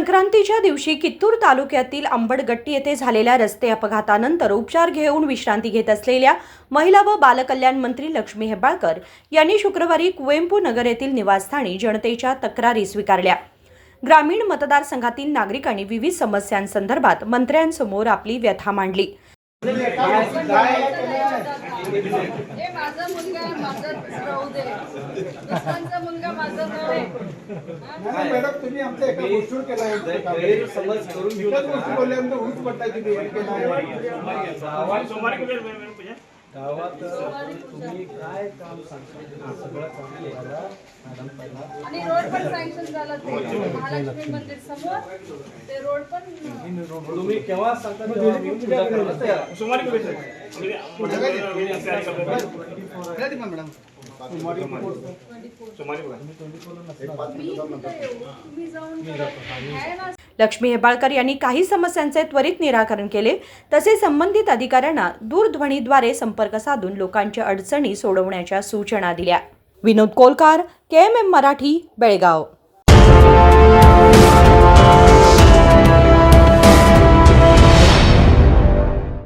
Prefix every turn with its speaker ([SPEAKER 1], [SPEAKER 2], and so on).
[SPEAKER 1] संक्रांतीच्या दिवशी कित्तूर तालुक्यातील आंबडगट्टी येथे झालेल्या रस्ते अपघातानंतर उपचार घेऊन विश्रांती घेत असलेल्या महिला व बालकल्याण मंत्री लक्ष्मी हेबाळकर यांनी शुक्रवारी कुवेंपू नगर येथील निवासस्थानी जनतेच्या तक्रारी स्वीकारल्या. ग्रामीण मतदारसंघातील नागरिकांनी विविध समस्यांसंदर्भात मंत्र्यांसमोर आपली व्यथा मांडली.
[SPEAKER 2] माझा मुलगा आहे माझा राहू दे दुसऱ्यांचा मुलगा माझा नव्हे
[SPEAKER 3] नाही, मॅडम तुम्ही आमच्या एका गोष्टीवर केला आहे
[SPEAKER 4] गैरसमज करून घेऊ
[SPEAKER 3] एकाच
[SPEAKER 4] नका.
[SPEAKER 3] गोष्टी बोलल्यानंतर उंच पडताय तुम्ही हे केलं आहे.
[SPEAKER 4] गावात तुम्ही काय काम सांगता? सगळं काम करायला मॅडम पहिला
[SPEAKER 2] आणि रोड पण सँक्शन झाला ते महालक्ष्मी मंदिर समोर. ते रोड पण
[SPEAKER 4] तुम्ही केव्हा सांगता तेव्हा पूजा करायला तयार आहे.
[SPEAKER 2] मी कुठे येऊ तुम्ही जाऊन ना
[SPEAKER 1] लक्ष्मी हेबाळकर यांनी काही समस्यांचे त्वरित निराकरण केले. तसेच संबंधित अधिकाऱ्यांना दूरध्वनीद्वारे संपर्क साधून लोकांच्या अडचणी सोडवण्याच्या सूचना दिल्या. Vinod Kolkar K M M Marathi Belgaum.